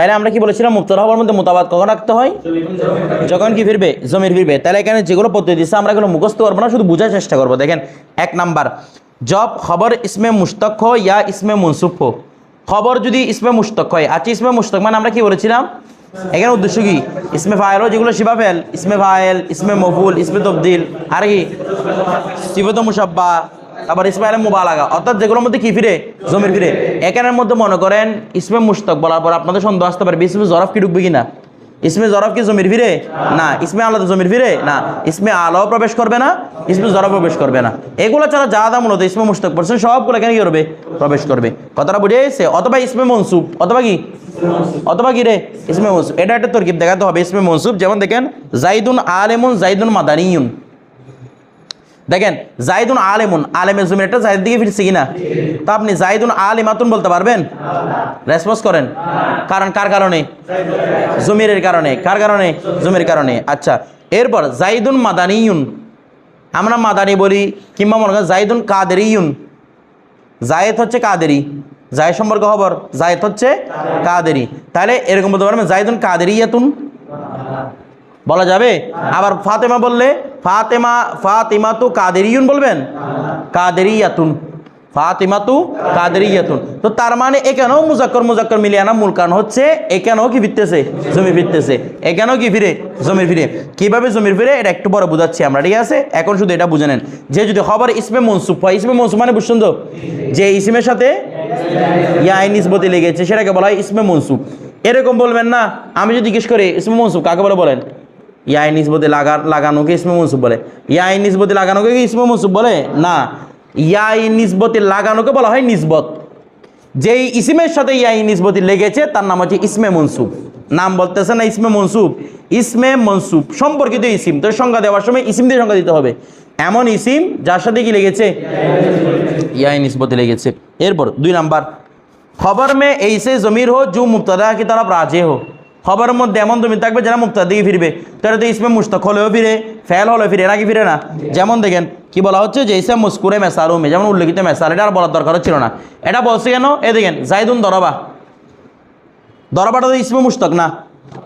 তাহলে আমরা কি বলেছিলাম মুক্ত হওয়ার মধ্যে মোতাবাদ কখন রাখতে হয়? যখন কি ফিরবে? জমির ফিরবে। তাহলে এখানে যেগুলো পদ্ধতি দিচ্ছে আমরা এগুলো মুখস্থ করব না, শুধু বোঝার চেষ্টা করব। দেখেন, এক নাম্বার, জব, খবর, ইসমে মুস্তক হো ইয়া, ইসমে মুনসুফ। হো খবর যদি ইসমে মুস্তক হয় আচ্ছা ইসমে মুস্তক মানে আমরা কি বলেছিলাম? এখানে উদ্দেশ্য কি? ইসমে ফায়েল যেগুলো শিবা ফেল ইসমে ফায়েল ইসমে মফুল, ইসমে তবদিল। আর কি? সিফত মুসাব্বা আবার ইসমাইল মুবালাগা। অর্থাৎ যেগুলোর মধ্যে কি ফিরে? জমির ফিরে। এখানের মধ্যে মনে করেন ইসমে মুস্তক বলার পর আপনাদের সন্দেহ আসতে পারবে ইসমে জরফ কি ঢুকবে কিনা? ইসমে জরফ কি জমির ফিরে? না। ইসমে আলাদা জমির ফিরে? না। ইসমে আলাও প্রবেশ করবে না, ইসমে জরফ প্রবেশ করবে না। এগুলো ছাড়া যা দা মূলত ইসমে মুস্তক পড়ছেন, সবগুলো এখানে কি করবে? প্রবেশ করবে। কথাটা বুঝে এসে অথবা ইসমে মনসুব, অথবা কি? অথবা কি রে? ইসমে মনসুব। এটা একটা তরকিব দেখাতে হবে। ইসমে মনসুব, যেমন দেখেন, জাইদুন আলেমুন, জাইদুন মাদানিয়ুন দেখেন, জাইদুন আলেমুন, আলেমের জমির একটা জাইদের দিকে ফিরছে কিনা? তো আপনি জাইদুন আলিমাতুন বলতে পারবেন? রেসপন্স করেন। কারণ কার কারণে? জমিরের কারণে। কার কারণে? জমির কারণে। আচ্ছা এরপর জাইদুন মাদানিয়ুন। আমরা মাদানি বলি, কিংবা মনে করেন জাইদুন কাদেরিয়ুন। জায়েদ হচ্ছে কাদেরি। জায়েদ সম্পর্কে খবর? জায়েদ হচ্ছে কাদেরি। তাহলে এরকম বলতে পারবেন, জাইদুন কাদেরিয়াতুন? বলা যাবে? আবার ফাতেমা বললে, ফাতেমা ফাতেমা তু কাদেরিয়ুন বলবেন? কাদেরিয়াতুন। ফাতেমা তু কাদেরিয়াতুন। তো তার মানে এখানেও মুজাক্কর মুজাক্কর মিলিয়ে আনা মূল কারণ হচ্ছে, এখানেও কি ফিরতেছে? জমি ফিরতেছে। এখানেও কি ফিরে? জমির ফিরে। কীভাবে জমির ফিরে? এটা একটু বড় বুঝাচ্ছি আমরা, ঠিক আছে? এখন শুধু এটা বুঝে নেন। যে যদি খবর ইসমে মনসুফ হয়, ইসমে মনসুফ মানে বুঝছেন তো? যে ইসমের সাথে ইয়াই নিসবতি লেগেছে, সেটাকে বলা হয় ইসমে মনসুফ এরকম বলবেন না, আমি যদি জিজ্ঞেস করি, ইসমে মনসুফ কাকে বলে বলেন? ইয়াই নিসবতে লাগা লাগানোকে ইসমে মনসুব বলে? ইয়াই নিসবতে লাগানোকে কি ইসমে মনসুব বলে? না। ইয়াই নিসবতে লাগানোকে বলা হয় নিসবত। যেই ইসিমের সাথে ইয়াই নিসবতি লেগেছে, তার নাম হচ্ছে ইসমে মনসুব। নাম বলতেছে না ইসমে মনসুব। ইসমে মনসুব সম্পর্কিত ইসিম। তো সংজ্ঞা দেওয়ার সময় ইসিম দিয়ে সংজ্ঞা দিতে হবে। এমন ইসিম যার সাথে কি লেগেছে? ইয়াই নিসবতি লেগেছে। এরপর দুই নাম্বার। খবর মে এইসে জমির হো, জু মুক্তদা কি তরফ রাজে হো। খবরের মধ্যে এমন তুমি থাকবে যারা মুক্তার দিকে ফিরবে। তারা তো ইসমে মুস্তক হলেও ফিরে ফেল হলেও ফিরে নাকি ফিরে না? যেমন দেখেন, কি বলা হচ্ছে যে ইসে মুস্কুরে মেসারুমে, যেমন উল্লেখিত মেসার, এটা আর বলার দরকার ছিল না। এটা বলছে কেন? এ দেখেন, জাইদুন দরবা। দরবাটা তো ইসমে মুস্তক না,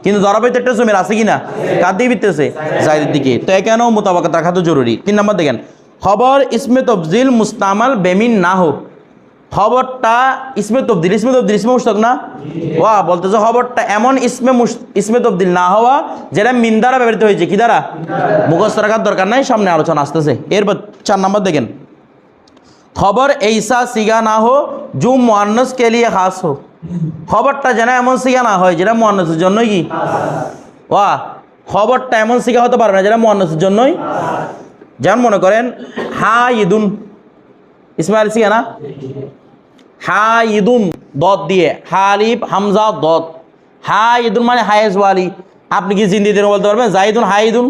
কিন্তু দরবে তো একটা জমির আছে কিনা? কার দিকে ফিরতেছে? জাইদের দিকে। তো এখানেও মোতাবাকত রাখা তো জরুরি? তিন নম্বর দেখেন, খবর ইসমে তফজিল মুস্তামাল বেমিন না হোক খবরটা ইসমে তবদিল ইসমে তবদিল ইসমে মুস্তক না? ওয়া বলতেছে খবরটা এমন ইসমে ইসমে তবদিল না হওয়া যেটা মিন দ্বারা ব্যবহৃত হয়েছে। কি দ্বারা? মুখস্থ রাখার দরকার নাই সামনে আলোচনা আসতেছে। এরপর চার নম্বর দেখেন। খবর এইসা সিগা না হো জু মোয়ান্নস কে লিয়ে খাস হো। খবরটা যেন এমন সিগা না হয় যেটা মোয়ান্নসের জন্যই কি? ওয়া খবরটা এমন সিগা হতে পারবে না যেটা মোয়ান্নসের জন্যই? যেমন মনে করেন হা ইদুন ইসমাইল সিগা না? হা ইদুন দত দিয়ে, হালিফ হামজা দত হা ইদুন মানে হায়েস ওয়ালি আপনি কি জিন্দিতে বলতে পারবেন? জাইদুন, হাইদুন?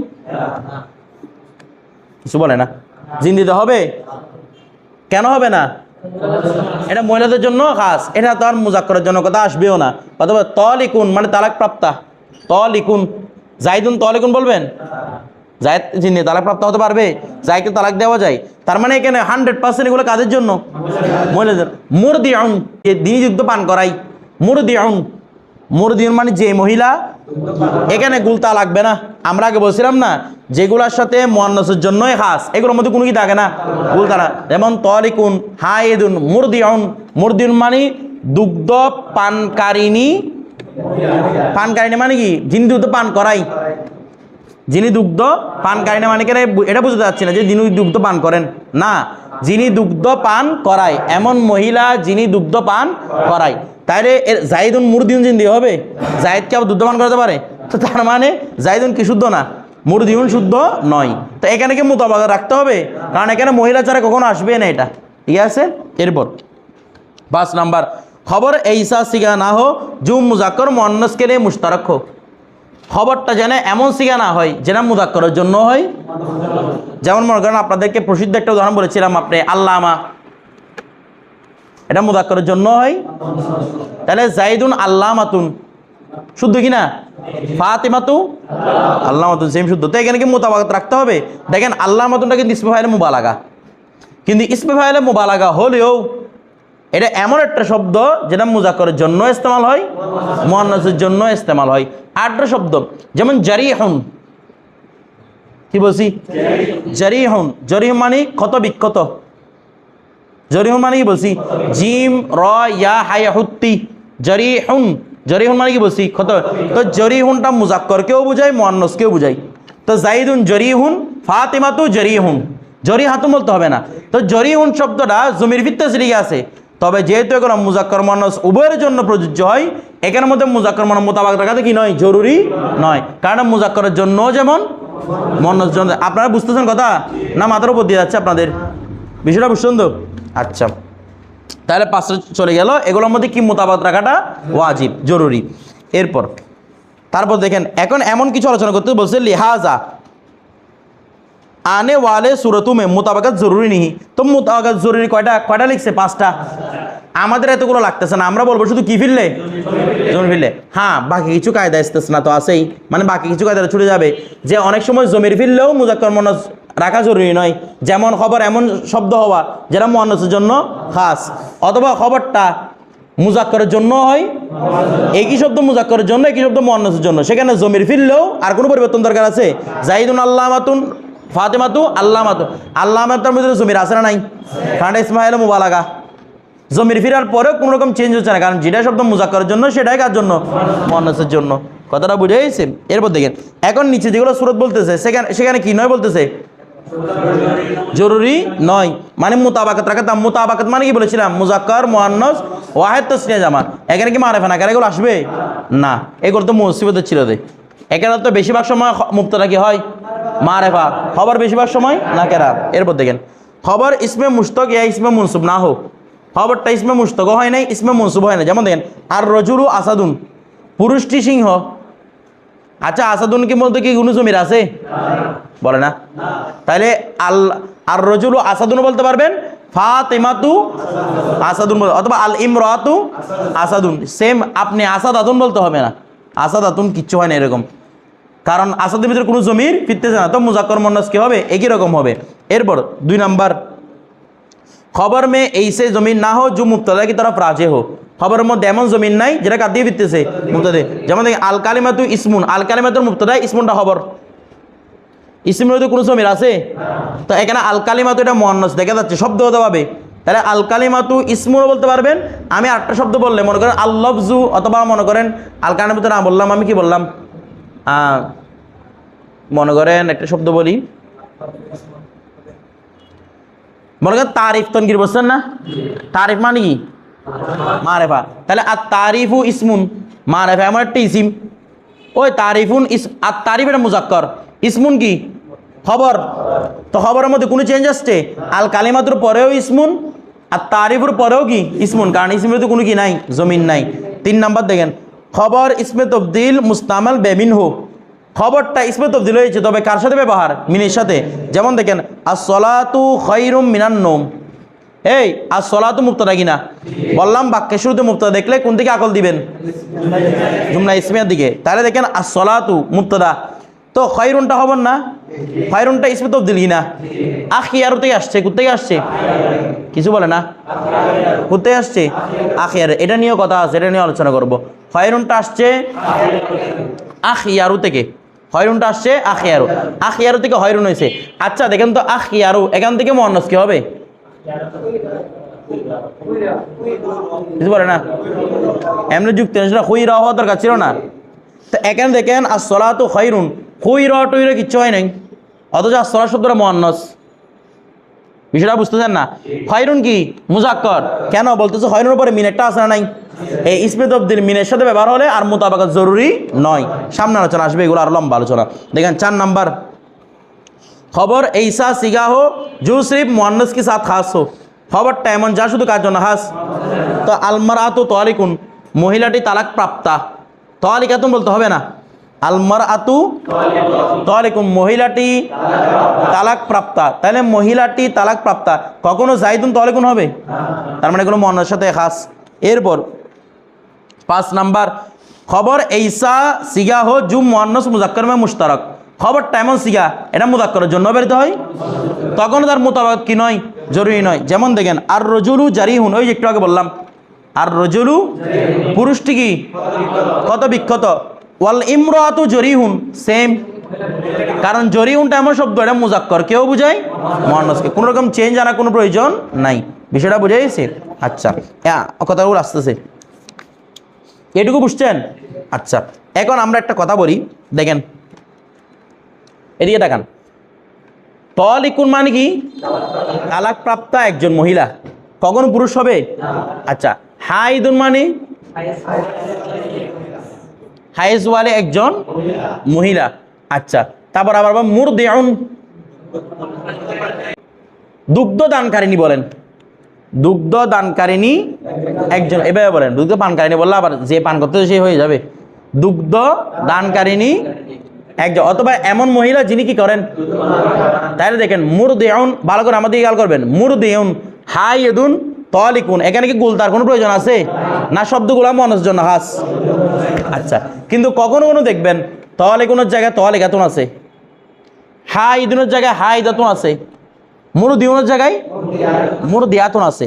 কিছু বলে না। জিন্দিতে হবে? কেন হবে না? এটা মহিলাদের জন্য খাস। এটা তো আর মুজাক্করের জন্য কথা, আসবেও না। অথবা তলিকুন মানে তালাক প্রাপ্তা তলিকুন। জাইদুন, তলিকুন বলবেন? জায়দ জিন্দি তালাক প্রাপ্ত হতে পারবে? জায়দকে তালাক দেওয়া যায়। তার মানে এখানে হান্ড্রেড পার্সেন্ট এগুলো কাদের জন্য? মহিলাদের। মুরদিউন যে দিনী যুদ্ধ পান করাই। মুরদিউন। মুরদিউন মানে যে মহিলা, এখানে গুলতা লাগবে না। আমরা আগে বলছিলাম না, যেগুলোর সাথে মোয়ান্নসের জন্যই খাস, এগুলোর মধ্যে কোনো কি থাকে না? গুলতারা যেমন তরিকুন হায়েদুন, মুরদিউন। মুরদিউন মানে দুগ্ধ পানকারিনী। পানকারিনী মানে কি? যিনি দুগ্ধ পান করাই। যিনি দুগ্ধ পান করেন মানে এটা বুঝতে যাচ্ছি না যে যিনি দুগ্ধ পান করেন। না, যিনি দুগ্ধ পান করায়, এমন মহিলা যিনি দুগ্ধ পান করায়। তাইলে জাহিদুন মুরদিউন জিন্দি হবে জাহিদ কি আবার দুগ্ধ পান করাতে পারে? তো তার মানে জাহিদুন কি শুদ্ধ না? মুরদিউন শুদ্ধ নয়। তো এখানে কি মোতাবাক রাখতে হবে? কারণ এখানে মহিলা ছাড়া কখনো আসবে না এটা। ঠিক আছে? এরপর পাঁচ নাম্বার, খবর এইসা সিগা না হো জুম মুজাক্কর মন্নসকে লিয়ে মুশতারক হো। খবরটা যেন এমন সিগা না হয়, যেন মুদাক্করের জন্য হয়। যেমন মনে করেন আপনাদেরকে প্রসিদ্ধ একটা উদাহরণ বলেছিলাম আপনি, আল্লামা। এটা মুদাক্করের জন্য হয়। তাহলে জাইদুন আল্লামাতুন। শুদ্ধ কি না? ফাতিমাতু আল্লামাতুন সেম শুদ্ধ। তো এখানে কি মোতাবাকত রাখতে হবে? দেখেন আল্লামাতুনটা কিন্তু ইসমে ফাইলে মুবালাগা। কিন্তু ইসমে ফাইলে মুবালাগা হলেও এটা এমন একটা শব্দ যেটা মুজাক্করের জন্য ইস্তেমাল হয়, মোহান্নসের জন্য ইস্তেমাল হয়। আটটা শব্দ, যেমন জারিহুন। কি বলছি? জারিহুন। জরিহুন মানে ক্ষত বিক্ষত। জরিহুন মানে কি বলছি? জিম, র, ইয়া, হায়া, হুত্তি। জরিহুন। জরিহুন মানে কি বলছি? ক্ষত। তো জরিহুনটা মুজাক্করকেও বুঝায় মোয়ান্নসকেও বুঝায়। তো জাইদুন জরিহুন, ফাতিমাতু জরিহুন। জরিহাতুন বলতে হবে না। তো জরিহুন শব্দটা জমির ভিত্তে লিগে আছে তবে যেহেতু এগুলো মুজাক্কর মানস উভয়ের জন্য প্রযোজ্য হয় এখানের মধ্যে মুজাক্কর মানস মোতাবাক রাখাতে কি নয়? জরুরি নয়। কারণ মুজাক্করের জন্য যেমন মনস জন্য আপনারা বুঝতেছেন কথা? না, মাথার উপর দিয়ে যাচ্ছে আপনাদের? বিষয়টা বুঝছেন তো আচ্ছা। তাহলে পাঁচটা চলে গেল। এগুলোর মধ্যে কি মোতাবাক রাখাটা? ওয়াজিব, জরুরি। এরপর, তারপর দেখেন, এখন এমন কিছু আলোচনা করতে বলছে, লিহাজা। আনে ওয়ালে সুরতু মে, মোতাবাকাত জরুরি নিহি। তো মোতাবাকাত জরুরি কয়টা? কয়টা লিখছে? পাঁচটা। আমাদের এতগুলো লাগতেছে না, আমরা বলব শুধু কি ফিরলে? জমি ফিরলে। হ্যাঁ বাকি কিছু কায়দা আসতেছে না তো আছেই। মানে বাকি কিছু কায়দা ছুটে যাবে। যে অনেক সময় জমির ফিরলেও মুজাক্কর মনস রাখা জরুরি নয়। যেমন খবর, এমন শব্দ হওয়া, যেটা মহানসের জন্য খাস। অথবা খবরটা মুজাক্করের জন্য হয়, একই শব্দ মুজাক্করের জন্য, একই শব্দ মোহান্নসের জন্য। সেখানে জমির ফিরলেও আর কোনো পরিবর্তন দরকার আছে? জাহিদুন আল্লাহ মাতুন ফাতেমাতু আল্লাহ মাতু আল্লাহ মাতুর মধ্যে জমির আছে না নাই? খান্ডা ইসমাইল মুবালাগা। জমির ফিরার পরেও কোনো রকম চেঞ্জ হচ্ছে না, কারণ যেটা শব্দ মুজাক্করের জন্য, সেটাই কার জন্য? মোহান্নসের জন্য। কথাটা বুঝে গেছে এরপর দেখেন, এখন নিচে যেগুলো সুরত বলতেছে, সেখানে সেখানে কি নয় বলতেছে? জরুরি নয়। মানে মোতাবাকাত রাখাতাম। মোতাবাকাত মানে কি বলেছিলাম? মুজাক্কর, মোহান্নস, ওয়াহেদ, তসনিয়া জামা এখানে কি মারেফা না? এগুলো আসবে? না। এগুলো তো মুসিবত ছিল দে। এখানে তো বেশিরভাগ সময় মুক্তটা কি হয়? মারেফা। খবর বেশিরভাগ সময় না কেরা? এরপর দেখেন। খবর ইসমে মুস্তক ইয়া ইসমে মুনসুব, না হোক। খবরটা ইসমে মুস্তক হয় নাই, ইসমে মুনসুব হয় না যেমন দেখেন আর রজুলু আসাদুন, পুরুষটি সিংহ। আচ্ছা আসাদুন কি বলতে কি কোনো জমির আছে? বলে না। তাহলে আল আর রজুলু আসাদুন বলতে পারবেন? ফাতেমাতু আসাদুন বল- অথবা আল ইমরাতু আসাদুন। সেম আপনি আসাদ আতুন বলতে হবে না। আসাদ আতুন কিচ্ছু হয় না এরকম। কারণ আসাদের ভিতরে কোনো জমির ফিরতেছে না, তো মুজাক্কর মন্নাস কী হবে? একই রকম হবে। এরপর দুই নাম্বার, খবর মে এইসে জমিন না হো जो মুক্তদা কি তরফ রাজে হো খবরের মধ্যে এমন জমিন নাই যেটা কাঁদ দিয়ে ফিরতেছে? মুক্তদে যেমন দেখি আল কালিমাতু ইসমুন। আল কালিমাতুর মুক্তদা ইসমুনটা খবর। ইসমের মধ্যে কোনো জমির আছে? তো এখানে আল কালিমাতু এটা মহান্নস দেখা যাচ্ছে, শব্দ হতে পাবে তাহলে আল কালিমাতু ইসমুনও বলতে পারবেন। আমি আটটা শব্দ বললে মনে করেন আল্লফজু অথবা মনে করেন আল কালিমাতু না বললাম, আমি কি বললাম? মনে করেন একটা শব্দ বলি। মনে করেন তারিফ তনকির বলছেন না? তারিফ মানে কি? মারেফা। তাহলে আর তারিফু ইসমুন, মারেফা এমন একটা ইসিম। ওই তারিফুন ইস আর তারিফ এটা মুজাক্কর। ইসমুন কি? খবর। তো খবরের মধ্যে কোনো চেঞ্জ আসছে? আল কালিমাতুর পরেও ইসমুন আর তারিফুর পরেও কি? ইসমুন। কারণ ইসমের তো কোনো কি নাই? জমিন নাই। তিন নাম্বার দেখেন। খবর ইসমে তবদিল মুস্তামাল বেমিন হো খবরটা ইসমে তবদিল হয়েছে, তবে কার সাথে ব্যবহার? মিনের সাথে। যেমন দেখেন আর সলাতু খৈরুম মিনান নোম। এই আর সলাতু মুক্তদা কিনা? বললাম, বাক্যের শুরুতে মুক্তা দেখলে কোন দিকে আকল দিবেন? জুমনা ইসমিয়ার দিকে। তাহলে দেখেন আর সলাতু মুক্তদা। তো খৈরুনটা হবেন না? খৈরুনটা ইসমে তবদিল কিনা? আখিয়ারু থেকে আসছে কোথেকে আসছে? কিছু বলে না? কোথায় আসছে? আখিয়ার এটা নিয়েও কথা আছে এটা নিয়ে আলোচনা করব। খয়রুনটা আসছে আখিয়ারু থেকে। হয়রুনটা আসছে আখিয়ারু আখিয়ারু থেকে হয়রুন হয়েছে। আচ্ছা দেখেন তো আখিয়ারু এখান থেকে মহানস কি হবে? কিছু বলে না? এমনি যুক্তি না সেটা হুই রা হওয়া দরকার ছিল না। তো এখানে দেখেন আর সলা তো হয়রুন হুই র টুই র কিচ্ছু হয় নাই? অথচ আর সলা শব্দটা মহানস বিষয়টা বুঝতেছেন না? হয়রুন কি? মুজাক্কর। কেন? বলতেছে হয়রুনের উপরে মিনেটটা আসে নাই? এই ইসমেত অব্দির মিনের সাথে ব্যবহার হলে আর মোতাবাকাত জরুরি নয়। সামনে আলোচনা আসবে, এগুলো আর লম্বা আলোচনা। দেখেন, চার নাম্বার। খবর এইসা সিগা হো জু সির্ফ মোহান্নস কি সাথ খাস হো খবরটা এমন, যা শুধু কার জন্য হাস? তো আলমার আতো তোয়ালিকুন মহিলাটি তালাক প্রাপ্তা। তোয়ালিকাতুন বলতে হবে না। আলমার আতু তোয়ালিকুন মহিলাটি তালাক প্রাপ্তা তাহলে মহিলাটি তালাক প্রাপ্তা কখনো জাইদুন তোয়ালিকুন হবে? তার মানে কোনো মনের সাথে খাস। এরপর পাঁচ নাম্বার, খবর এইসা সিগা হো জুম মুজাক্কর মে মুশতারক। খবরটা এমন সিগা এটা মুজাক্করের জন্য বেরোতে হয়? তখন তার মোতাবেক কি নয়? জরুরি নয়। যেমন দেখেন আর রজুলু জারি হুন ওই একটু আগে বললাম আর রজুলু পুরুষটি কি? কত বিক্ষত ওয়াল ইমরাতু জরিহুন সেম কারণ জরিহুনটা এমন শব্দ, এটা মুজাক্কর। কেউ বুঝায়? মহানসকে কোনো রকম চেঞ্জ আনার কোনো প্রয়োজন নাই। বিষয়টা বুঝে গেছে আচ্ছা। কথাগুলো আসতেছে। এটুকু বুঝছেন? আচ্ছা। এখন আমরা একটা কথা বলি। দেখেন। এদিকে তাকান। তলিকুন মানে কি? তালাক প্রাপ্তা একজন মহিলা। কখন পুরুষ হবে? আচ্ছা। হাইদুন মানে? হাইজ ওয়ালে একজন মহিলা। আচ্ছা তারপর আবার মুর দেউন দুগ্ধ দানকারিনী বলেন। দুগ্ধ দানকারিনী একজন, এভাবে বলেন, দুগ্ধ পানকারিনী বললে আবার যে পান করতে সে হয়ে যাবে। দুগ্ধ দানকারিনী একজন, অথবা এমন মহিলা যিনি কি করেন? তাহলে দেখেন মুর দেউন ভালো করে আমাদের খেয়াল করবেন। মুর দেউন হাই এদুন তলিকুন। এখানে কি গুলতার কোনো প্রয়োজন আছে? না শব্দগুলো মনের জন্য, হাস। আচ্ছা কিন্তু কখনো কোনো দেখবেন তলিকুনের জায়গায় তলিকাতুন আছে। হাই ইদুনের জায়গায় হাই দাতুন আছে। মুরু দিউনের জায়গায় মুরু দিয়াতুন আছে।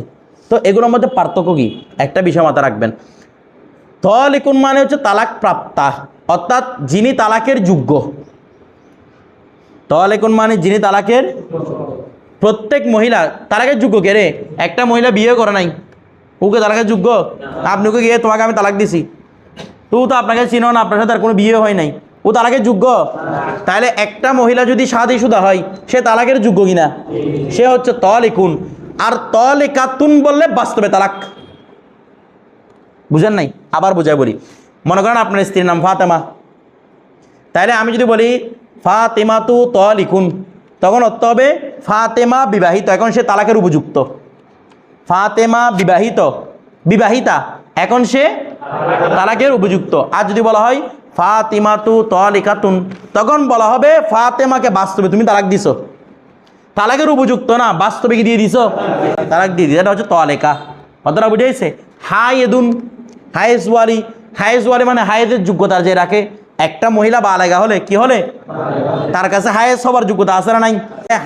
তো এগুলোর মধ্যে পার্থক্য কি? একটা বিষয় মাথা রাখবেন। তলিকুন মানে হচ্ছে তালাক প্রাপ্তা, অর্থাৎ যিনি তালাকের যোগ্য। তলিকুন মানে যিনি তালাকের প্রত্যেক মহিলা, তালাকের যোগ্য কে রে? একটা মহিলা বিয়ে করে নাই। ওকে তালাকের যোগ্য? আপনি ওকে গিয়ে তোমাকে আমি তালাক দিছি। তো তো আপনাকে চিনো না আপনার সাথে আর কোনো বিয়ে হয় নাই। ও তালাকের যোগ্য? তাহলে একটা মহিলা যদি সাদি সুদা হয় সে তালাকের যোগ্য কিনা? সে হচ্ছে তলিকুন। আর তলিকাতুন বললে বাস্তবে তালাক। বুঝেন নাই? আবার বুঝাই বলি। মনে করেন আপনার স্ত্রীর নাম ফাতেমা। তাইলে আমি যদি বলি ফাতেমা তু তলিকুন তখন অর্থ হবে ফাতেমা বিবাহিত এখন সে তালাকের উপযুক্ত। ফাতেমা বিবাহিত। বিবাহিতা, এখন সে তালাকের উপযুক্ত। আর যদি বলা হয়, ফাতিমাতু তলিকাতুন, তখন বলা হবে ফাতেমাকে বাস্তবে তুমি তালাক দিছো। তালাকের উপযুক্ত না, বাস্তবে কি দিয়ে দিছো? তালাক দিয়ে দিছো, এটা হচ্ছে তলেকা। কতটা বুঝেছে? হাই এদুন হাইস ওয়ালি হাইস ওয়ালি মানে হায়েজের যোগ্যতা যে রাখে, একটা মহিলা বালেগা হলে কি হলে? তার কাছে হায়েস হবার যোগ্যতা আছে না নাই?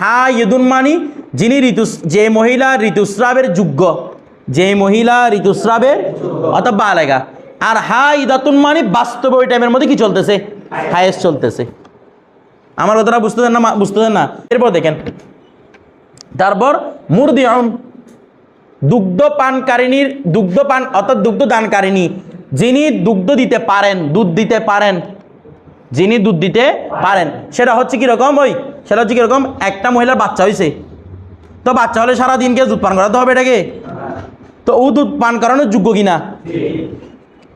হাই এদুন মানি যিনি ঋতু যে মহিলা ঋতুস্রাবের যোগ্য, যে মহিলা ঋতুস্রাবের অর্থাৎ বালেগা আর হাই দাতুন মানি বাস্তবে ওই টাইমের মধ্যে কি চলতেছে? হায়েস চলতেছে। আমার কথাটা বুঝতেছেন না বুঝতেছেন না। এরপর দেখেন। তারপর মুরদিউন, দুগ্ধ পানকারিনীর দুগ্ধ পান অর্থাৎ দুগ্ধ দানকারিনী, যিনি দুগ্ধ দিতে পারেন, দুধ দিতে পারেন, যিনি দুধ দিতে পারেন। সেটা হচ্ছে কীরকম? ওই, সেটা হচ্ছে কীরকম? একটা মহিলার বাচ্চা হয়েছে তো বাচ্চা হলে সারাদিনকে দুধ পান করাতে হবে এটাকে? তো ও দুধ পান করানোর যোগ্য কিনা?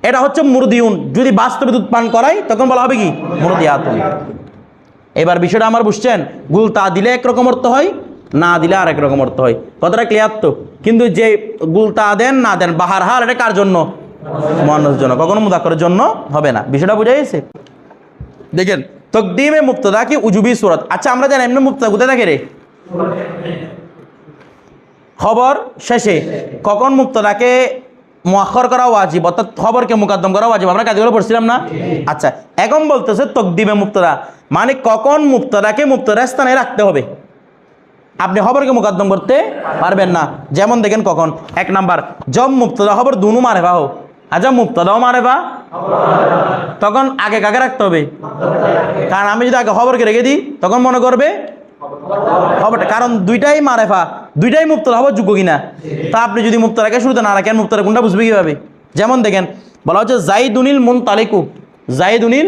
এটা হচ্ছে মুরদিউন। যদি বাস্তবে দুধ পান করাই তখন বলা হবে কি? মুরদিয়াতুন। এবার বিষয়টা আমার বুঝছেন? গুলতা দিলে একরকম অর্থ হয়, না দিলে আর রকম অর্থ হয়। কতটা ক্লিয়ার তো? কিন্তু যে গুলতা দেন, না দেন, বাহার হার, এটা কার জন্য? মানুষের জন্য। কখনো মুদাকরের জন্য হবে না। বিষয়টা বুঝে গেছে? দেখেন, তকদিমে মুক্তদা কি উজুবি সুরত? আচ্ছা আমরা জানি এমনি মুক্তা কোথায় থাকে রে? খবর শেষে কখন মুক্তদাকে মোয়াক্ষর করা ওয়াজিব? অর্থাৎ খবরকে মুকাদ্দম করা ওয়াজিব। আমরা কাজগুলো পড়ছিলাম না? আচ্ছা এখন বলতেছে তকদিমে মুক্তদা। মানে কখন মুক্তদাকে মুক্তদা স্থানে রাখতে হবে? আপনি খবরকে মুকাদ্দম করতে পারবেন না। যেমন দেখেন কখন। এক নাম্বার জব মুক্তদা খবর দুনু মারে বা হো আচ্ছা মুক্তদাও মারে বা তখন আগে কাকে রাখতে হবে? কারণ আমি যদি আগে খবরকে রেখে দিই, তখন মনে করবে? খবরটা। কারণ দুইটাই মারেফা। দুইটাই মুক্তরা হবার যোগ্য কিনা? তা আপনি যদি মুক্ত রাখে, শুরুতে না রাখেন মুক্তরা কোনটা বুঝবে কীভাবে? যেমন দেখেন, বলা হচ্ছে জাইদুনিল মুন তালিকু জাইদুনিল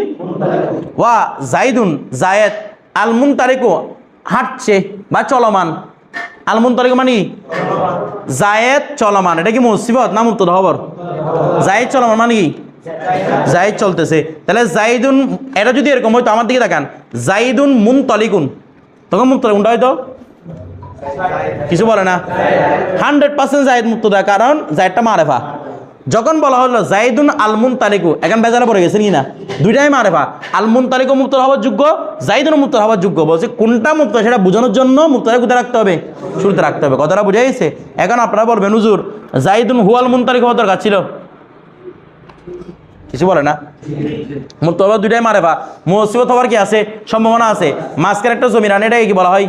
ওয়া জাইদুন জায়েদ। আল মুন তালিকু হাঁটছে বা চলমান। আল মুন তালিকু মানে? জায়েদ চলমান। এটা কি মুসিবত না মুক্ত খবর? জায়েদ চলমান মানে কি? জাইদ চলতেছে। তাহলে জাইদুন, এটা যদি এরকম হয়তো আমার দিকে দেখান জাইদুন মুন তলিকুন তখন মুক্ত কোনটা হয়তো কিছু বলে না? হান্ড্রেড পার্সেন্ট জাহিদ মুক্তদা কারণ জাহিদটা মারেফা। যখন বলা হলো জাইদুন আলমুন তালিকু এখন বেজারে পড়ে গেছে কি না। দুইটাই মারেফা। আলমুন তালিকু মুক্ত হওয়ার যোগ্য জাইদুন মুক্ত হওয়ার যোগ্য। বলছে কোনটা মুক্ত, সেটা বোঝানোর জন্য মুক্তটা কোথায় রাখতে হবে? শুরুতে রাখতে হবে। কথাটা বুঝে গেছে এখন আপনারা বলবেন, হুজুর জাইদুন হুয়াল মুন তালিক হওয়ার দরকার ছিল। কিছু বলে না? মুক্ত হওয়ার দুইটাই মারেফা মুসিবত হওয়ার কি আছে? সম্ভাবনা আছে। মাঝখানে একটা জমি রান এটাকে কি বলা হয়?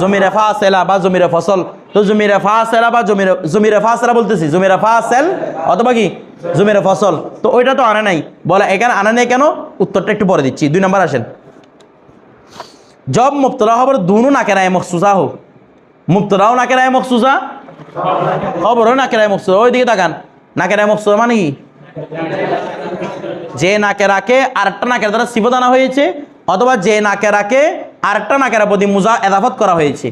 জমিরে ফাসেলা বা জমিরে ফসল তো জমিরে ফাসেলা বা জমিরে জমিরে ফাসেলা বলতেছি। জমিরে ফাসেল অথবা কি? জমিরে ফসল তো ওইটা তো আনে নাই। বলে, এখানে আনে নেই কেন? উত্তরটা একটু পরে দিচ্ছি। দুই নম্বর আসেন। জব মুবতলা খবর দুনু নাকেরায় মখসুসা হোক মুবতলাও নাকেরায় মখসুসা, খবরও নাকেরায় মখসুসা। ওই দিকে তাকান। নাকেরায় মখসুসা মানে কি? যে নাকে নাকেরাকে আরেকটা নাকের দ্বারা সিফত আনা হয়েছে, অথবা যে নাকে নাকেরাকে আরেকটা নাকেরা প্রতি মুজা এদাফত করা হয়েছে।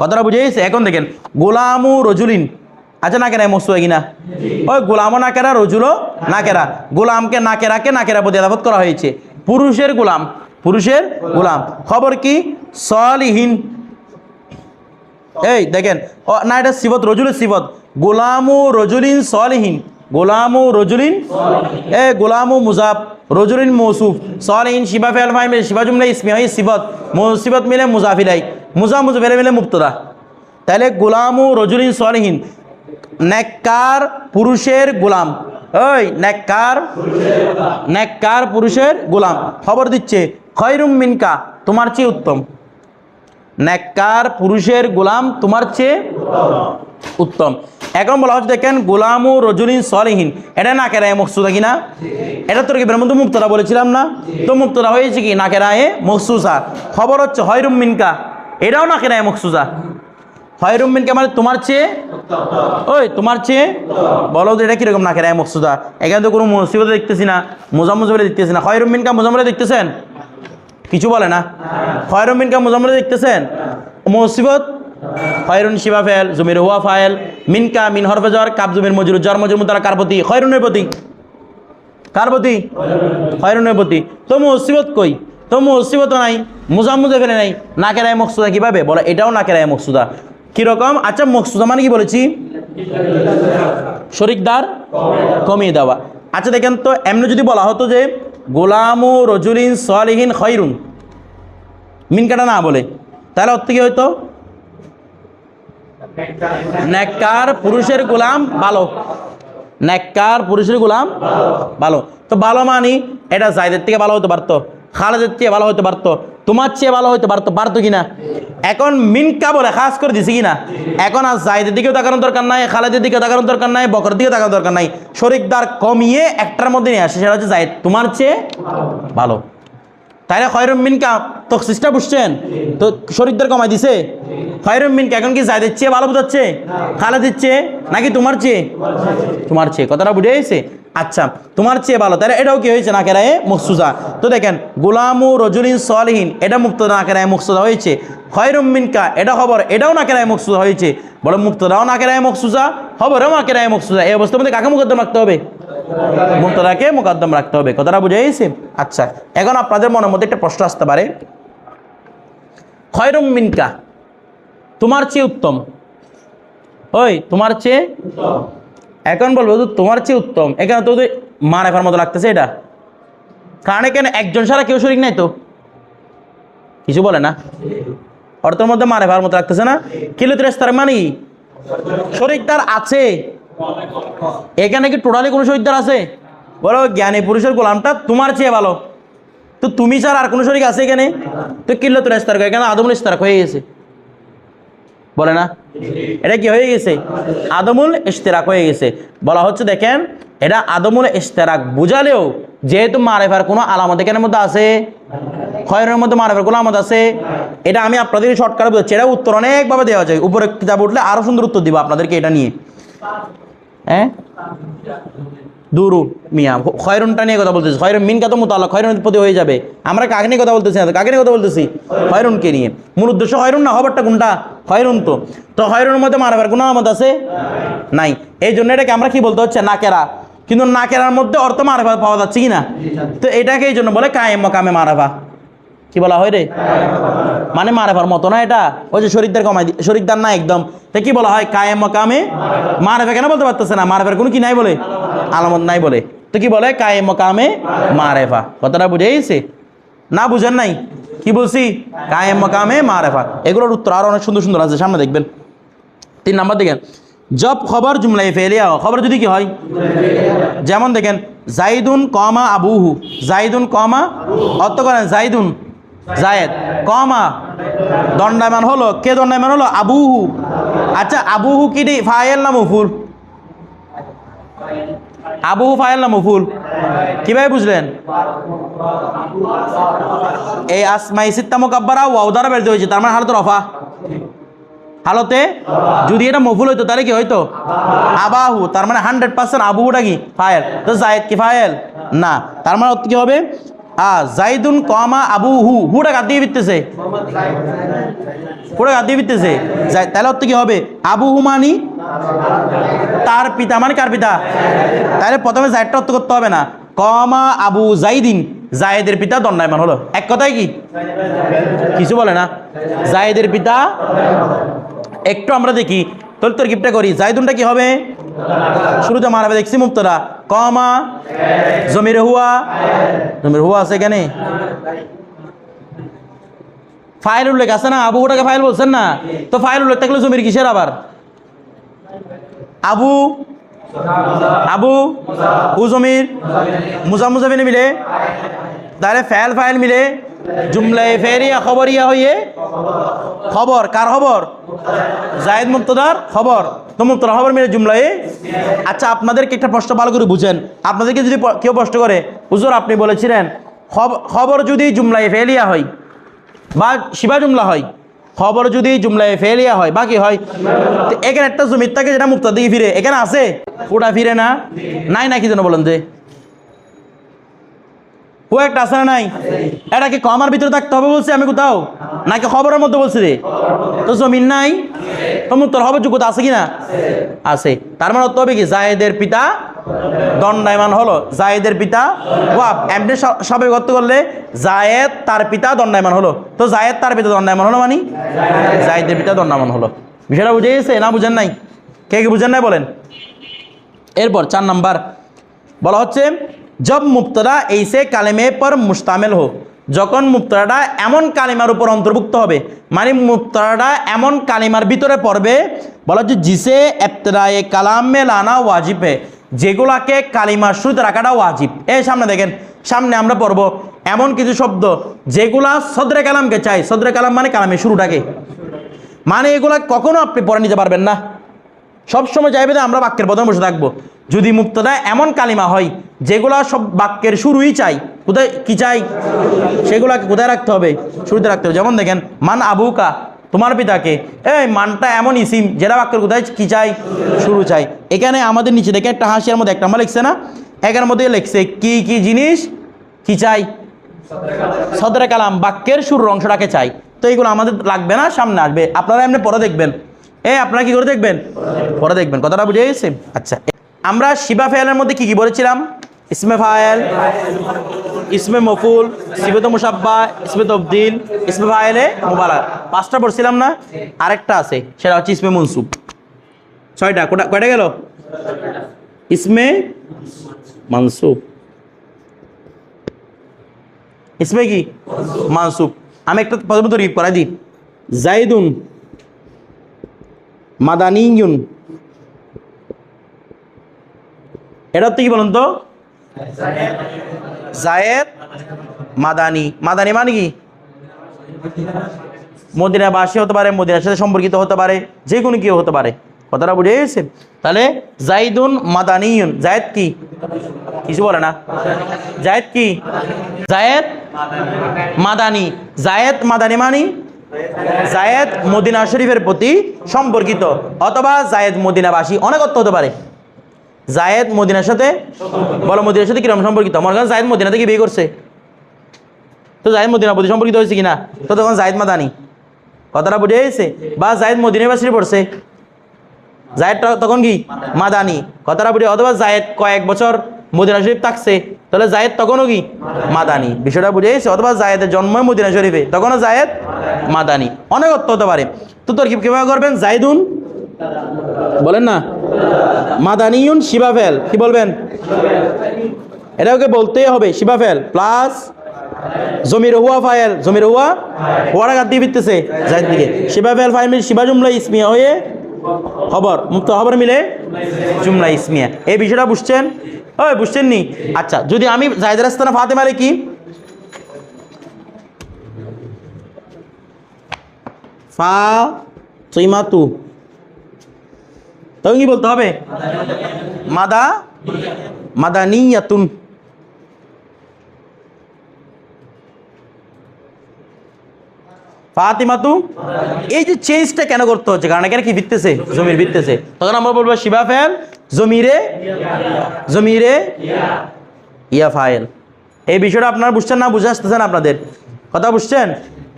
কথাটা বুঝে গেছে? এখন দেখেন, গোলামু রজুলিন। আচ্ছা নাকেরা মসুয়া কিনা? ওই গোলামও নাকেরা, রজুলও নাকেরা। গোলামকে নাকেরাকে নাকেরা প্রতি এদাফত করা হয়েছে। পুরুষের গোলাম পুরুষের গোলাম। খবর কি? সলিহীন। এই দেখেন না, এটা সিবত, রজুলের সিবত। গোলামু রজুলিন সলিহীন। গোলামু রজুলিন? এ গোলামু মুজাব, রজুলিন মৌসুফ, সলিহীন শিবা ফেল মিলে, শিবা জুমলে ইসমি হয় সিবত সিবত মিলে মুজাফিলাই মুজা মুজফেলে মিলে মুক্তদা তাহলে গোলামু রজুলিন সলিহীন, নেককার পুরুষের গোলাম। ওই, নেককার নেককার পুরুষের গোলাম। খবর দিচ্ছে, খয়রুম মিনকা, তোমার চেয়ে উত্তম। নেককার পুরুষের গোলাম তোমার চেয়ে উত্তম। এখন বলা হচ্ছে দেখেন, গোলামু রজুলিন সলিহীন। এটা না কেরায় মকসুদা কিনা? এটা তোর কি মধ্যে মুক্তরা বলেছিলাম না? তো মুক্তরা হয়েছে কি? না কেরায়ে মকসুসা খবর হচ্ছে হয়রুম মিনকা। এটাও না কেরায় মকসুসা হয়রুম মিনকা মানে তোমার চেয়ে? ওই, তোমার চেয়ে? বলো তো, এটা কীরকম না কেরায় মকসুদা এখানে তো কোনো মুসিবত দেখতেছি না মোজামুজবরে দেখতেছি না। হয়রুম মিনকা মোজামরে দেখতেছেন? কিছু বলে না। খয়রুম মিনকা মোজাম্মলে দেখতেছেন? মুসিবত খয়রুন শিবা ফেল, জমির হুয়া ফায়েল, মিনকা, মিন হরফেজর, কাব, জমির মজুর জর মজুর মুতারা কারপতি খয়রুনের প্রতি। কার প্রতি? খয়রুনের প্রতি। তো মুসিবত কই? তো মুসিবত নাই, মুজাম্মুজে ফেলে নাই। না কেরায় মকসুদা কীভাবে? বলে, এটাও না কেরায় মকসুদা। কীরকম আচ্ছা মকসুদা মানে কি বলেছি? শরিকদার কমিয়ে দেওয়া। আচ্ছা দেখেন তো, এমনি যদি বলা হতো যে, গোলামু রজুলিন সলিহীন খৈরুন মিনকাটা না বলে, তাহলে অর্থ কি হইতো? নেককার পুরুষের গোলাম ভালো। নেককার পুরুষের গোলাম ভালো। তো ভালো মানি, এটা জায়দের থেকে ভালো হতে পারতো, খালেদের চেয়ে ভালো হতে পারতো, তোমার চেয়ে ভালো হতে পারতো পারতো কিনা? এখন মিনকা বলে, খাস করে দিছি কিনা? এখন আর জায়দের দিকেও তাকানোর দরকার নাই, খালেদের দিকে তাকানোর দরকার নাই বকর দিকে তাকানোর দরকার নাই। শরিকদার কমিয়ে একটার মধ্যে নিয়ে আসে, সেটা হচ্ছে জায়দ তোমার চেয়ে ভালো। তাইলে খয়রুম মিনকা তখসিসটা বুঝছেন? তো শরীরদের কমাই দিছে? খয়রুম মিনকা এখন কি জায়দের চেয়ে ভালো বোঝাচ্ছে? খালেদের চেয়ে? নাকি তোমার চেয়ে? তোমার চেয়ে। কথাটা বুঝে গেছে? আচ্ছা তোমার চেয়ে ভালো। তাহলে এটাও কি হয়েছে না কেরায়ে মুখসুজা? তো দেখেন, গোলামু রজুলিন সলহীন, এটা মুক্ত না কেরায় মুখসুজা হয়েছে। খয়রুম মিনকা এটা খবর, এটাও না কেরায় মুখসুজা হয়েছে। বড় মুক্তদাও না কেরায় মুখসুজা, খবরও না কেরায় মুখসুজা। এই অবস্থার মধ্যে কাকে মুকদ্দম রাখতে হবে? মুক্তদাকে মোকদ্দম রাখতে হবে। কথাটা বুঝে গেছে? আচ্ছা এখন আপনাদের মনের মধ্যে একটা প্রশ্ন আসতে পারে। খয়রুম মিনকা তোমার চেয়ে উত্তম। ওই তোমার চেয়ে এখন বলব তোমার চেয়ে উত্তম। এখানে তো ওদের মা রেখার মতো লাগতেছে এটা। কারণ এখানে একজন সারা কেউ শরিক নাই তো? কিছু বলে না। অর্থের মধ্যে মা রেখার মতো লাগতেছে না। কিলো তার মানে শরিকদার আছে। এখানে কি টোটালি কোনো শরিকদার আছে? বলো, জ্ঞানী পুরুষের গোলামটা তোমার চেয়ে ভালো। তো তুমি ছাড়া আর কোনো শরিক আছে এখানে? তো কিল্লো তো ইস্তারক এখানে আদমুল ইস্তারক হয়ে গেছে। বলে না? এটা কি হয়ে গেছে? আদমুল ইস্তেরাক হয়ে গেছে। বলা হচ্ছে, দেখেন, এটা আদমুল ইস্তেরাক বুঝালেও যেহেতু মারেফার কোনো আলামত এখানের মধ্যে আছে, খয়রের মধ্যে মারেফার কোনো আলামত আছে, এটা আমি আপনাদের শর্টকাটে বুঝাচ্ছি। এটা উত্তর অনেকভাবে দেওয়া যায়। উপরে কিতাব উঠলে আরও সুন্দর উত্তর দিব আপনাদেরকে এটা নিয়ে। হ্যাঁ? দুরু মিয়া খয়রনটা নিয়ে কথা বলতেছি। খয়রন মিন কত মোতালা খয়রনের প্রতি হয়ে যাবে। আমরা কাকে নিয়ে কথা বলতেছি? না তো কাকে নিয়ে কথা বলতেছি? খয়রনকে নিয়ে। মূল উদ্দেশ্য খয়রন না হবারটা কোনটা? খয়রন তো। তো খয়রনের মধ্যে মারাবার কোনো আমত আছে? নাই। এই জন্য এটাকে আমরা কি বলতে হচ্ছে? নাকেরা। কিন্তু নাকেরার মধ্যে অর্থ মারাফা পাওয়া যাচ্ছে কি না? তো এটাকে এই জন্য বলে কায়েম মকামে মারাফা। কি বলা হয় রে? মানে মারেফার মতো না এটা? ওই যে শরিকদার কমাই দি শরিকদার না একদম। তা কি বলা হয়? কায়েম মকামে? মারেফা কেন বলতে পারতেছে না? মারেফার কোনো কি নাই বলে? আলামত নাই বলে। তো কি বলে? কায়েম মকামে মারেফা। কথাটা বুঝে গেছে? না, বুঝেন নাই। কি বলছি? কায়েম মকামে মারেফা। এগুলোর উত্তর আরও অনেক সুন্দর সুন্দর আছে। সামনে দেখবেন। তিন নাম্বার দেখেন। জব খবর জুমলাই ফেলিয়া খবর যদি কি হয়? যেমন দেখেন, জাইদুন কমা আবুহু। জাইদুন কমা অর্থ করেন, জাইদুন। জায়েদ, কমা। দণ্ডায়মান হলো, কে দণ্ডায়মান হলো? আবুহু। আচ্ছা আবুহু কি? ফায়েল না মফুল? আবুহু ফায়েল না মফুল? কীভাবে বুঝলেন? এই আসমাই সিত্তা মোকাব্বারা ওয়াও দ্বারা বেরতে হয়েছে, তার মানে হালত রফা। হালতে? যদি এটা মফুল হইতো, তাহলে কি হইতো? আবাহু, তার মানে হান্ড্রেড পার্সেন্ট আবুহুটা কি? ফায়েল। তো জায়েদ কি ফায়েল? না। তার মানে কি হবে? জাইদুন কমা আবু হু হুটা গাদ দিয়ে বিত্তেছে। হুটা গাদ দিয়ে জাই- তাহলে অর্থ কি হবে? আবু হু মানি তার পিতা। মানে কার পিতা? তাহলে প্রথমে জায়দটা অর্থ করতে হবে না। কমা আবু জাইদিন। জায়েদের পিতা দণ্ডায়মান হলো। এক কথায় কি? কিছু বলে না। জায়েদের পিতা একটু আমরা দেখি। তোর তোর গিফটটা করি। জাইদুনটা কি হবে? শুরুতে মারাবে দেখছি মুক্তরা কমা, জমির হুয়া জমির হুয়া আছে এখানে। ফাইল উল্লেখ আছে না? আবু ওটাকে ফাইল বলছেন না? তো ফাইল উল্লেখ থাকলে জমির কিসের আবার? আবু আবু হু জমির মুজা মুজাফিনে মিলে। তাহলে ফেল ফাইল মিলে। জুমলাই ফেরিয়া খবরিয়া হইয়ে? খবর, কার খবর? জায়েদ মুক্তদার খবর। তো মুক্তদার খবর মিলে জুমলাই আচ্ছা আপনাদেরকে একটা প্রশ্ন ভালো করে বুঝেন। আপনাদেরকে যদি কেউ প্রশ্ন করে, হুজুর, আপনি বলেছিলেন খব- খবর যদি জুমলাই ফেলিয়া হয় বা শিবা জুমলা হয়, খবর যদি জুমলায় ফেলিয়া হয়, বা কি হয়? এখানে একটা জমির থাকে যেটা মুক্তা দিকে ফিরে। এখানে আছে? ওটা ফিরে না? নাই না কি যেন বলেন যে? ও একটা আছে না নাই? এটা কি কমার ভিতরে থাকতে হবে বলছে আমি কোথাও? নাকি খবরের মধ্যে বলছি রে? তো জমিন নাই? তো মুক্তর হবে যোগ্যতা আছে কি না? আছে। তার মানে হবে কি? জায়েদের পিতা দণ্ডায়মান হলো। জায়েদের পিতা ওয়াব। এমনি সবে গত করলে জায়েদ তার পিতা দণ্ডায়মান হলো। তো জায়েদ তার পিতা দণ্ডায়মান হলো মানে? জায়েদের পিতা দণ্ডায়মান হলো। বিষয়টা বুঝে গেছে না বুঝেন নাই? কে কি বুঝেন নাই বলেন? এরপর চার নাম্বার। বলা হচ্ছে জব মুক্তরা এইসে কালেমে পর মুস্তামেল হো যখন মুক্তরাটা এমন কালিমার উপর অন্তর্ভুক্ত হবে মানে মুক্তরাটা এমন কালিমার ভিতরে পড়বে বলা হচ্ছে জিসে এফতরায়ে কালামে লানা ওয়াজিব যেগুলাকে কালিমার শুরুতে রাখাটা ওয়াজিব এই সামনে দেখেন সামনে আমরা পড়ব এমন কিছু শব্দ যেগুলা সদরে কালামকে চাই সদরে কালাম মানে কালামের শুরুটাকে মানে এগুলা কখনো আপনি পড়ে নিতে পারবেন না সবসময় চাইবে আমরা বাক্যের প্রধান বসে থাকব যদি মুক্তদা এমন কালিমা হয়, যেগুলা সব বাক্যের শুরুই চাই, কোথায়, কি চাই? সেগুলাকে কোথায় রাখতে হবে? শুরুতে রাখতে হবে। যেমন দেখেন, মান আবুকা, তোমার পিতাকে। এই মানটা এমন ইসিম, যেটা বাক্যের কোথায় কি চাই? শুরু চাই। এখানে আমাদের নিচে দেখে একটা হাসিয়ার মধ্যে একটা আমরা লিখছে না? এখানের মধ্যে লিখছে, কি কি জিনিস, কি চাই? সদরে কালাম, বাক্যের শুরুর অংশটাকে চাই। তো এইগুলো আমাদের লাগবে না, সামনে আসবে। আপনারা এমনি পরে দেখবেন। এ আপনারা কি করে দেখবেন? পরে দেখবেন। কথাটা বুঝে গেছে? আচ্ছা আমরা শিবা ফায়ালের মধ্যে কি কি বলেছিলাম? ইসমে ফায়াল ইসমে মফুল সিবেত মুসাব্বা, ইসমে তবদিল, ইসমে ফায়ালে মোবালা পাঁচটা পড়ছিলাম না, আরেকটা আছে, সেটা হচ্ছে ইসমে মনসুব ছয়টা, কোটা, কয়টা গেল? ইসমে মানসুব ইসমে কি? মানসুব আমি একটা প্রথমে তৈরি করা দিই। জাইদুন মাদানিয়ুন এটা তো কি বলুন তো? জায়েদ মাদানি। মাদানি মানে কি? মদিনাবাসী হতে পারে, মদিনার সাথে সম্পর্কিত হতে পারে, যে কোনো কেউ হতে পারে। কথাটা বুঝে গেছে? তাহলে জাইদুন মাদানিয়ুন। জায়েদ কি? কিছু বলে না। জায়েদ কি? জায়েদ মাদানি। জায়েদ মাদানি মানি? জায়েদ মদিনা শরীফের প্রতি সম্পর্কিত। অথবা জায়েদ মদিনাবাসী, অনেক অর্থ হতে পারে। জায়েদ মদিনার সাথে? বলো, মদিনার সাথে কীরকম সম্পর্কিত? মনে করেন জায়েদ মদিনা থেকে বিয়ে করছে? তো জায়েদ মদিনার প্রতি সম্পর্কিত হয়েছে কিনা? তো তখন জায়েদ মাদানি। কথাটা বুঝে গেছে? বা জায়েদ মদিনা ইউনিভার্সিটি পড়ছে? জায়েদ তখন কি? মাদানি। কথাটা বুঝে, অথবা জায়েদ কয়েক বছর মদিনা শরীফ থাকছে, তাহলে জায়েদ তখনও কি? মাদানি। বিষয়টা বুঝে গেছে? অথবা জায়েদের জন্ম মদিনা শরীফে, তখনও জায়েদ মাদানি। অনেক অর্থ হতে পারে। তো তোর কি কীভাবে করবেন? জাইদুন বলেন না? মাদানিউন শিবাফেল কি বলবেন? এটা ওকে বলতেই হবে শিবাফেল প্লাস জমির হুয়া ফাইল জমির হুয়া? হুয়ারা গাদ দিয়ে ফিরতেছে জায়েদ দিকে। শিবাফেল ফাইল মিল শিবা জুমলা ইসমিয়া হয়ে খবর, মুক্ত খবর মিলে জুমলা ইসমিয়া। এই বিষয়টা বুঝছেন? ওই বুঝছেন নি আচ্ছা যদি আমি জায়দ রাস্তানা ফাতেমা কি ফা তু তখন কি বলতে হবে? মাদা, মাদানিয়াতুন। ফাতিমাতু, এই যে চেঞ্জটা কেন করতে হচ্ছে? কারণ এখানে কি ভিত্তেছে? জমির ভিত্তেছে। তখন আমরা বলব শিবা ফেল, জমিরে জমিরে ইয়া ফাইল। এই বিষয়টা আপনারা বুঝছেন না? বুঝে আসতেছেন আপনাদের। কথা বুঝছেন?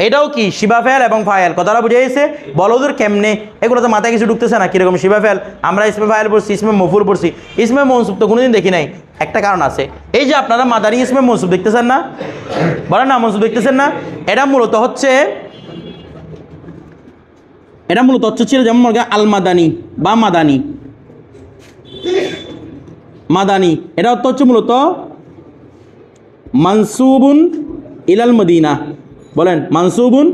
এটাও কি শিবা ফেল এবং ফায়াল? কথাটা বুঝে গেছে? বলদুর কেমনে? এগুলো তো মাথায় কিছু ঢুকতেছে না, কীরকম শিবা ফেল? আমরা ইসমে ফায়াল পড়ছি, ইসমে মফুর পড়ছি। ইসমে মনসুব তো কোনোদিন দেখি নাই। একটা কারণ আছে। এই যে আপনারা মাদারি ইসমে মনসুব দেখতেছেন না? বলেন না মনসুব দেখতেছেন না? এটা মূলত হচ্ছে, এটা মূলত হচ্ছে ছিল যেমন মনে আল মাদানি বা মাদানি। মাদানি, এটা হচ্ছে মূলত, মানসুবুন ইলাল মদিনা বলেন, মানসুবুন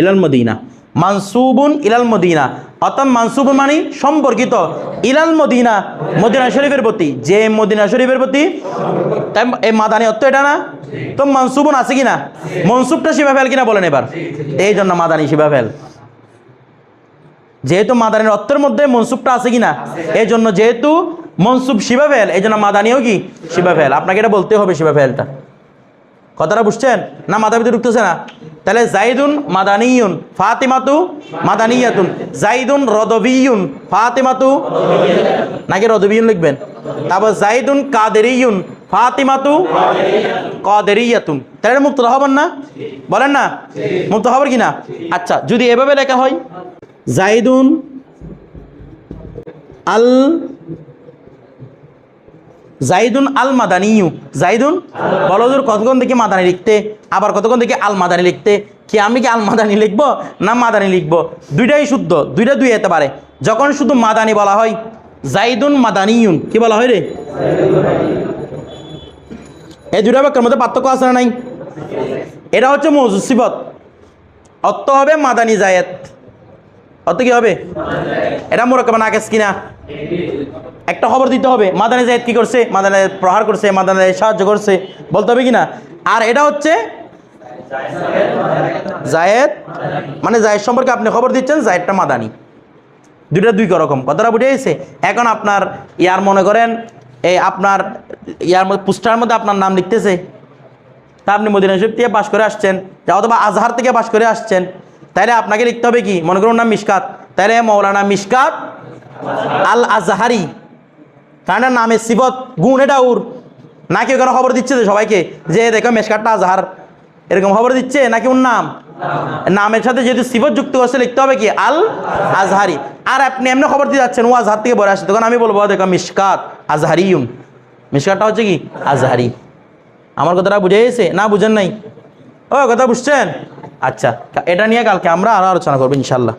ইলাল মদিনা। মানসুবুন ইলাল মদিনা। অর্থাৎ মানসুবুন মানে সম্পর্কিত। ইলাল মদিনা মদিনা শরীফের প্রতি। যে মদিনা শরীফের প্রতি এই মাদানি অর্থ এটা না? তো মানসুবুন আছে কিনা? মনসুবটা শিবা ফেল কিনা বলেন এবার। এই জন্য মাদানি শিবা ফেল। যেহেতু মাদানির অর্থের মধ্যে মনসুবটা আছে কিনা? এই জন্য যেহেতু মনসুব শিবা ফেল, এই জন্য মাদানিও কি? শিবা ফেল। আপনাকে এটা বলতে হবে শিবা ফেলটা। কথাটা বুঝছেন? না মাথা ভিতরে ঢুকতেছে না? তাহলে জাইদুন মাদানিয়ুন, ফাতিমাতু মাদানিয়াতুন। জাইদুন রদবিয়ুন, ফাতিমাতু নাকি রদবিয়ুন লিখবেন? তারপর জাইদুন কাদেরিয়ুন, ফাতিমাতু কাদেরিয়াতুন। তাহলে মুক্ত হবেন না? বলেন না? মুক্ত হবেন কি না আচ্ছা যদি এভাবে লেখা হয়, জাইদুন আল জাইদুন আল মাদানিয়ু জাইদুন বলদুর কতক্ষণ থেকে মাদানি লিখতে? আবার কতক্ষণ থেকে আল মাদানি লিখতে? কি আমি কি আল মাদানি লিখব না মাদানি লিখব? দুইটাই শুদ্ধ, দুইটা দুই হতে পারে। যখন শুধু মাদানি বলা হয়, জাইদুন মাদানিয়ুন কি বলা হয় রে? এই দুইটা বাক্যের মধ্যে পার্থক্য আছে না নাই? এটা হচ্ছে মজুদ সিবত অর্থ হবে মাদানি জায়েদ। অর্থ কি হবে? এটা মোরকবা নাকেস কিনা? একটা খবর দিতে হবে, মাদানি জায়েদ কি করছে, মাদানি প্রহার করছে, মাদানি সাহায্য করছে, বলতে হবে কি না? আর এটা হচ্ছে জায়েদ মানে জায়েদ সম্পর্কে আপনি খবর দিচ্ছেন, জায়েদটা মাদানি। দুইটা দুই রকম। কথাটা বুঝে গেছে? এখন আপনার ইয়ার মনে করেন, এই আপনার ইয়ার মধ্যে পুস্টার মধ্যে আপনার নাম লিখতেছে। তা আপনি মদিনা শরীফ থেকে পাশ করে আসছেন অথবা আজহার থেকে পাশ করে আসছেন। তাইলে আপনাকে লিখতে হবে কি? মনে করুন নাম মিসকাত তাইলে মৌলানা মিসকাত আল আজহারি এর নামে সিবত গুণ এটা উর নাকি ওখানে খবর দিচ্ছে সবাইকে যে, দেখো মেসকাতটা আজহার। এরকম খবর দিচ্ছে, নাকি ওর নাম? নামের সাথে যেহেতু সিবত যুক্ত করছে লিখতে হবে কি? আল আজহারি আর আপনি এমনি খবর দিয়ে যাচ্ছেন, ও আজহার থেকে বলে আসছে। তখন আমি বলব, দেখো মিসকাত আজহারিউন মিসকাতটা হচ্ছে কি? আজহারি। আমার কথাটা বুঝে গেছে? না, বুঝেন নাই। ও, কথা বুঝছেন? আচ্ছা এটা নিয়ে কালকে আমরা আরও আলোচনা করব ইনশাল্লাহ